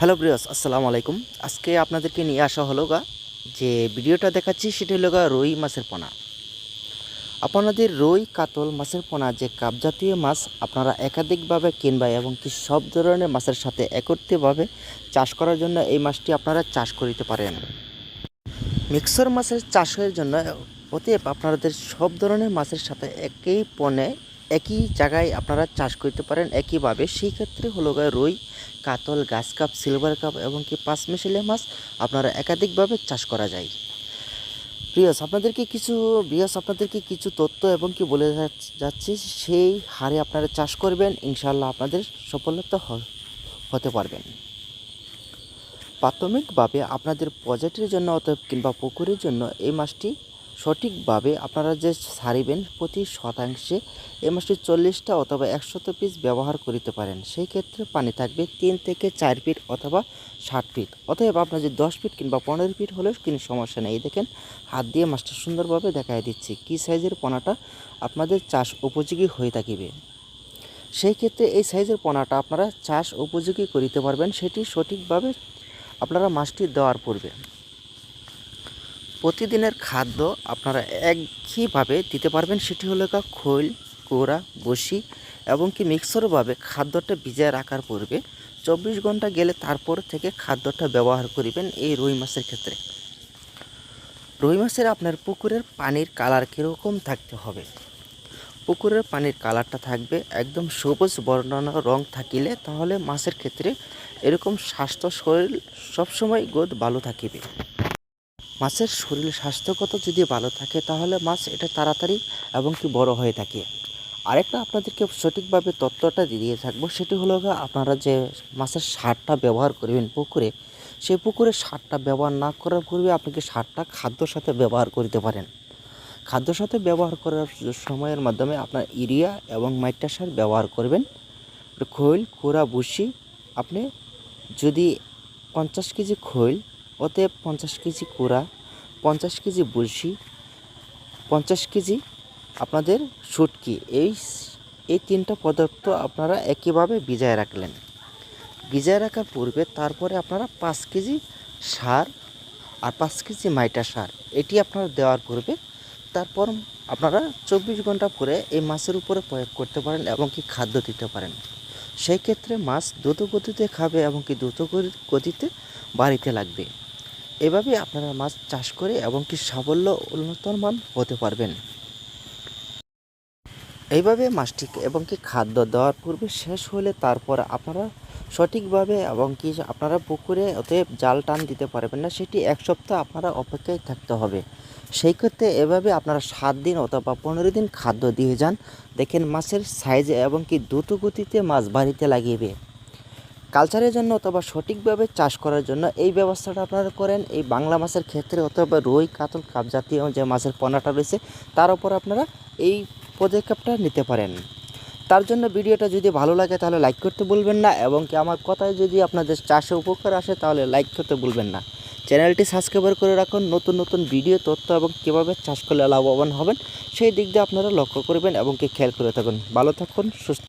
Hello ব্রিয়াস আসসালামু আলাইকুম। আজকে আপনাদেরকে নিয়ে আসা হলো গা, যে ভিডিওটা দেখাচ্ছি সেটা হলো গা রুই মাছের পোনা। আপনাদের রুই, কাতল মাছের পোনা যে কাপ জাতীয় মাছ, আপনারা একাধিকভাবে কিনবা এবং কি সব ধরনের মাছের সাথে একত্রিতভাবে চাষ করার জন্য এই মাছটি আপনারা চাষ করিতে পারেন। মিক্সর মাছের চাষের জন্য অতএব আপনাদের সব ধরনের মাছের সাথে একই পণে একই জায়গায় আপনারা চাষ করতে পারেন একইভাবে। সেই ক্ষেত্রে হলো গা রুই, কাতল, গাছ কাপ, সিলভার কাপ এবং কি পাঁচ মিশালি মাছ আপনারা একাধিকভাবে চাষ করা যায়। প্রিয়াস, আপনাদেরকে কিছু, বিয়াস, আপনাদেরকে কিছু তথ্য এবং কি বলে যাচ- যাচ্ছি, সেই হারে আপনারা চাষ করবেন ইনশাল্লাহ আপনাদের সফলতা হতে পারবেন। প্রাথমিকভাবে আপনাদের প্রজেক্টের জন্য অথবা কিংবা পুকুরের জন্য এই মাছটি সঠিকভাবে আপনারা যে সারিবেন প্রতি শতাংশে এই মাছটি চল্লিশটা অথবা একশত পিস ব্যবহার করিতে পারেন। সেই ক্ষেত্রে পানি থাকবে তিন থেকে চার ফিট অথবা ষাট ফিট অতএব আপনার যে দশ ফিট কিংবা পনেরো ফিট হলেও কোনো সমস্যা নেই। দেখেন, হাত দিয়ে মাছটা সুন্দরভাবে দেখাই দিচ্ছি কী সাইজের পোনাটা আপনাদের চাষ উপযোগী হয়ে থাকিবে। সেই ক্ষেত্রে এই সাইজের পোনাটা আপনারা চাষ উপযোগী করিতে পারবেন, সেটি সঠিকভাবে আপনারা মাছটি দেওয়ার পূর্বে। প্রতিদিনের খাদ্য আপনারা একইভাবে দিতে পারবেন। সেটি হলো খোল কোড়া বসি এবং কি মিক্সরভাবে খাদ্যটা ভিজিয়ে রাখার পূর্বে চব্বিশ ঘণ্টা গেলে তারপর থেকে খাদ্যটা ব্যবহার করিবেন এই রুই মাছের ক্ষেত্রে। রুই মাছের আপনার পুকুরের পানির কালার কীরকম থাকতে হবে? পুকুরের পানির কালারটা থাকবে একদম সবুজ বর্ণনা রং থাকিলে তাহলে মাছের ক্ষেত্রে এরকম স্বাস্থ্য শরীর সবসময় গোদ ভালো থাকিবে। মাছের শরীর স্বাস্থ্যগত যদি ভালো থাকে, তাহলে মাছ এটা তাড়াতাড়ি এবং কি বড় হয়ে থাকে। আরেকটা আপনাদেরকে সঠিকভাবে তথ্যটা দিয়ে থাকব, সেটি হলো আপনারা যে মাছের সারটা ব্যবহার করবেন পুকুরে, সেই পুকুরে সারটা ব্যবহার না করার পূর্বে আপনি কি সারটা খাদ্যর সাথে ব্যবহার করতে পারেন? খাদ্যর সাথে ব্যবহার করার সময়ের মাধ্যমে আপনার ইউরিয়া এবং মাইটা সার ব্যবহার করবেন। খৈল, কোড়া বুসি আপনি যদি পঞ্চাশ কেজি খৈল অতএব পঞ্চাশ কেজি কুড়া, পঞ্চাশ কেজি বড়শি পঞ্চাশ কেজি আপনাদের শুটকি। এই এই তিনটা পদার্থ আপনারা একইভাবে ভিজায় রাখলেন। ভিজায় রাখার পূর্বে তারপরে আপনারা পাঁচ কেজি সার আর পাঁচ কেজি মাইটা সার, এটি আপনারা দেওয়ার পূর্বে তারপর আপনারা চব্বিশ ঘণ্টা পরে এই মাছের উপরে প্রয়োগ করতে পারেন এবং কি খাদ্য দিতে পারেন। সেই ক্ষেত্রে মাছ দ্রুত গতিতে খাবে এবং কি দ্রুত গতিতে বাড়িতে লাগবে। এভাবে আপনারা মাছ চাষ করে এবং কি সাফল্য উন্নত মান হতে পারবেন। এইভাবে মাছটিকে এবং কি খাদ্য দেওয়ার পূর্বে শেষ হলে তারপর আপনারা সঠিকভাবে এবং কি আপনারা পুকুরে অতএব জাল টান দিতে পারবেন না, সেটি এক সপ্তাহ আপনারা অপেক্ষায় থাকতে হবে। সেই ক্ষেত্রে এভাবে আপনারা সাত দিন অথবা পনেরো দিন খাদ্য দিয়ে যান। দেখেন মাছের সাইজ এবং কি দ্রুত গতিতে মাছ বাড়িতে লাগিয়েবে কালচারের জন্য অথবা সঠিকভাবে চাষ করার জন্য এই ব্যবস্থাটা আপনারা করেন। এই বাংলা মাছের ক্ষেত্রে অথবা রুই, কাতল কাপ জাতীয় যে মাছের পোনাটা রয়েছে, তার উপর আপনারা এই পদক্ষেপটা নিতে পারেন। তার জন্য ভিডিওটা যদি ভালো লাগে তাহলে লাইক করতে বলবেন না এবং কি আমার কথায় যদি আপনাদের চাষে উপকার আসে তাহলে লাইক করতে বলবেন না। চ্যানেলটি সাবস্ক্রাইব করে রাখুন, নতুন নতুন ভিডিও, তথ্য এবং কীভাবে চাষ করলে লাভবান হবেন, সেই দিক দিয়ে আপনারা লক্ষ্য করবেন এবং কি খেয়াল করে থাকুন। ভালো থাকুন, সুস্থ